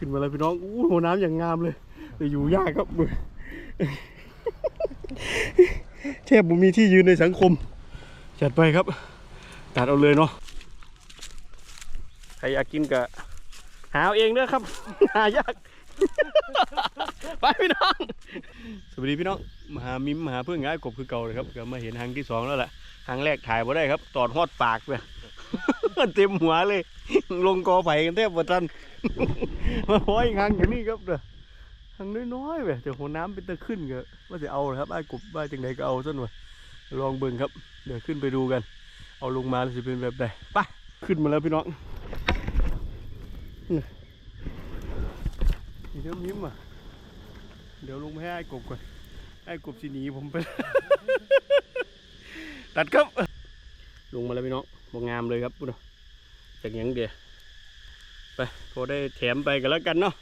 ขึ้นมาแล้วพี่น้องอู้หัวน้ำอย่างงามเลยแต่อยู่ยากครับมือแทบบุมีที่ยืนในสังคม จัดไปครับตัดเอาเลยเนาะใครอยากกินก็หาเอาเองเด้อครับ หายาก ไปพี่น้อง สวัสดีพี่น้องมาหามิมมาหาเพื่อนง่ายกบคือเก่าเลยครับก็มาเห็นหางที่สองแล้วแหละหางแรกถ่ายมาได้ครับ ตอดฮอดปากไปเต็มหัวเลย ลงกอไผ่กันแทบหมดทันมาพอยหางอย่างนี้ครับเด้อหางน้อยๆไปแต่หัวน้ำเป็นตะขึ้นก็ว่าจะเอาเหรอครับไอ้กบว่าจังไหนก็เอาซะหน่อยลองเบิ่งครับ เดี๋ยวขึ้นไปดูกัน เอาลงมาแล้วจะเป็นแบบใดไปขึ้นมาแล้วพี่น้องนี่เดี๋ยวมิ้มอะเดี๋ยวลงไปให้ไอ้กบก่อนไอ้กบสิหนีผมไป ตัดครับ ลงมาแล้วพี่น้องบงงามเลยครับพุทธ จากยังเดียวไปพอได้แถมไปกันแล้วกันเนาะ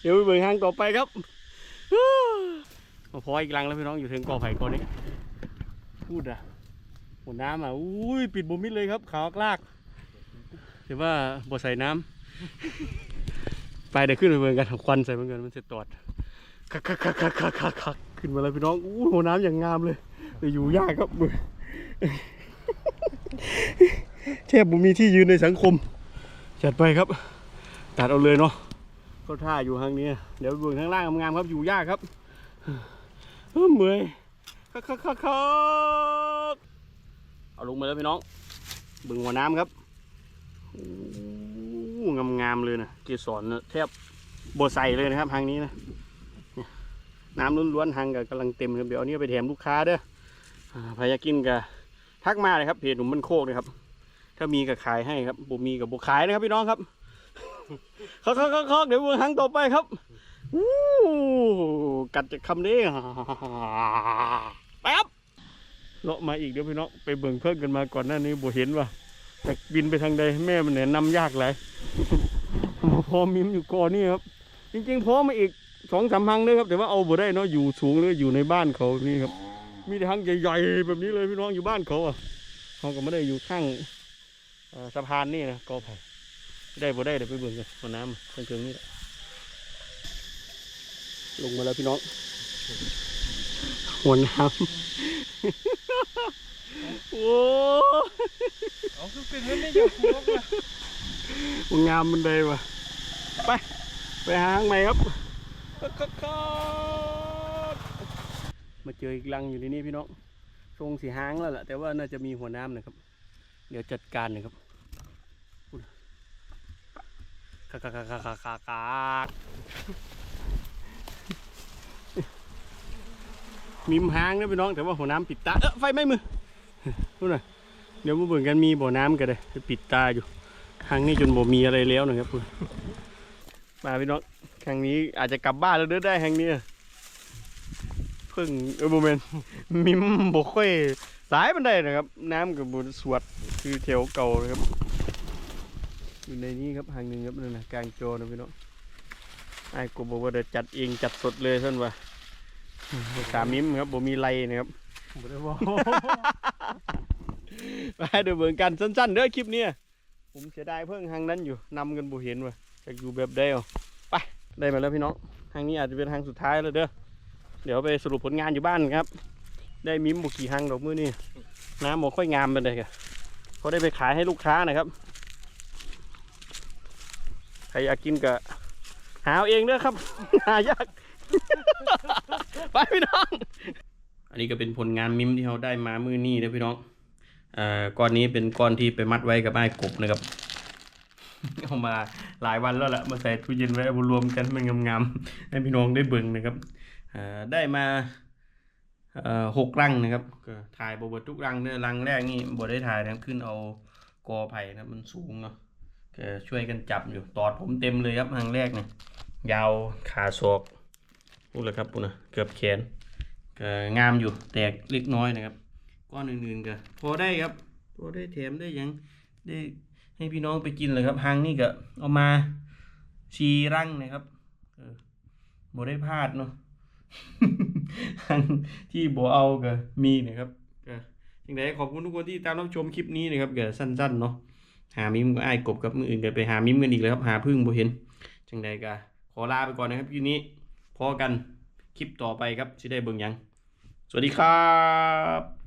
เดี๋ยวไปเบิ่งทางต่อไปครับพออีกลังแล้วพี่น้องอยู่ถึงกอไผ่กอนี้พูดอะหมดน้ำอะอุ้ยปิดบุมิดเลยครับขาวกลากถือว่าบ่ใส่น้ำไปเดี๋ยวขึ้นไปเบิ่งกันควันใส่เหมือนกันมันจะตอดคักคักคักคักคักคักคักขึ้นมาแล้วพี่น้องอู้หัวน้ำอย่างงามเลยแต่อยู่ยากครับมือ แทบบุมีที่ยืนในสังคม จัดไปครับ ตัดเอาเลยเนาะก็ท่าอยู่ทางนี้ เดี๋ยวเบิ่งข้างล่างงามครับอยู่ยากครับเฮ้ยเมื่อยคักคักคักคักเอาลงมาแล้วพี่น้องบิ่งหัวน้ำครับโอ้งามๆเลยนะเกสรนะแทบโบใสเลยนะครับทางนี้นะน้ำล้วนๆทางกับกำลังเต็มครับเดี๋ยวเอานี้ไปแถมลูกค้าเด้ออ่ายากินก็ทักมาเลยครับเพจหนุ่มมันโคกเลยครับ ถ้ามีก็ขายให้ครับบุมีกับบุขายนะครับพี่น้องครับคอกคอกคอกเดี๋ยวเบิ่งทางต่อไปครับอู้กัดจากคำนี้ไปครับเลาะมาอีกเดี๋ยวพี่น้องไปเบิ่งเพิ่มกันมาก่อนหน้านี้บ่เห็นว่ะแต่บินไปทางใดแม่มันเนี่ยนำยากหลายพอมิมอยู่ก่อนนี่ครับ จริงๆพอมาอีกสองสามพังเลยครับแต่ว่าเอาบ่ได้เนาะอยู่สูงเลยอยู่ในบ้านเขานี่ครับ มีแต่ทางใหญ่ๆแบบนี้เลยพี่น้องอยู่บ้านเขาอะเขาก็ไม่ได้อยู่ข้าง สะพานนี่นะกอไผ่ได้บ่ได้เดี๋ยวไปเบิ่งกันหัวน้ำเครื่องๆนี่ลงมาแล้วพี่น้องหัวน้ำโอ้เอาคือเป็นเรื่ไม่อยากพูดว่ะมันงามมันเลยว่ะไป ไปหาทางใหม่ครับมาเจออีกลังอยู่ในนี้พี่น้องทรงสีหางแล้วแหละแต่ว่าน่าจะมีหัวน้ำนะครับ เดี๋ยวจัดการหน่อยครับอุ๊ยคั กคักคักคักคักคักคักมีมหางนะพี่น้องแต่ว่าหัวน้ำปิดตาเออไฟไหม้มือนู่นน่ะเดี๋ยวมาเบิ่งกันมีบ่อน้ำกันเลยปิดตาอยู่ครั้งนี้จนบ่มีอะไรแล้วนะครับคุณมาพี่น้องครั้งนี้อาจจะกลับบ้านแล้วเด้อได้ครั้งนี้เพิ่งเออโมเมนต์มิมบ่ค่อยสายมันได้นะครับ น้ำกับบุสวดคือแถวเก่านะครับ อยู่ในนี้ครับทางหนึ่งครับนั่นนะกลางโจนะพี่น้องไอ้กูบอกว่าเดี๋ยวจัดเองจัดสดเลยท่านว่าสามมิมครับบมีไรนะครับบ่ได้บอกไปเดี๋ยวเบิ่งกันสั้นๆเด้อคลิปเนี้ยผมเสียดายเพิ่งทางนั้นอยู่นำกันบ่เห็นว่ะจะอยู่แบบใดเอาไปได้มาแล้วพี่น้องทางนี้อาจจะเป็นทางสุดท้ายแล้วเด้อเดี๋ยวไปสรุปผลงานอยู่บ้านครับ ได้มิมบุกี่ทางดอกมือนี่น้ำบ่ค่อยงามเป็นเลยครับเขาได้ไปขายให้ลูกค้านะครับ ใครอยากกินก็หาเอาเองเด้อครับ หายาก ไปพี่น้อง อันนี้ก็เป็นผลงานมิมที่เขาได้มามือนี้นะพี่น้องอ่าก้อนนี้เป็นก้อนที่ไปมัดไว้กับไอ้กบนะครับ เอามาหลายวันแล้วแหละมาใส่ตู้เย็นไว้เอามารวมกันมันงามๆให้พี่น้องได้เบิ่งนะครับอ่าได้มาหกรังนะครับก็ถ่ายบเบดทุกรังเนี่ยรังแรกนี่บได้ถ่ายนะครับขึ้นเอากอไผ่นะมันสูงเนาะ ก็ช่วยกันจับอยู่ตอดผมเต็มเลยครับรังแรกเนี่ยยาวขาศอกพูดเลยครับปุ๊นะเกือบแขนก็งามอยู่แตกเล็กน้อยนะครับ ก้อนอื่นๆก็พอได้ครับพอได้แถมได้ยังได้ให้พี่น้องไปกินเลยครับหางนี่ก็เอามาชีรังนะครับเออบ่ได้พลาดเนาะหางที่บ่เอาก็มีนะครับก็ยังไงขอบคุณทุกคนที่ตามรับชมคลิปนี้นะครับก็สั้นๆเนาะ หามิมก็ไอ้ายกบกับมืออื่นกันไปหามิมกันอีกแล้วครับหาพึ่งบ่เห็นจังใดก็ขอลาไปก่อนนะครับยูนี้พอกันคลิปต่อไปครับสิได้เบิ่งยัง สวัสดีครับ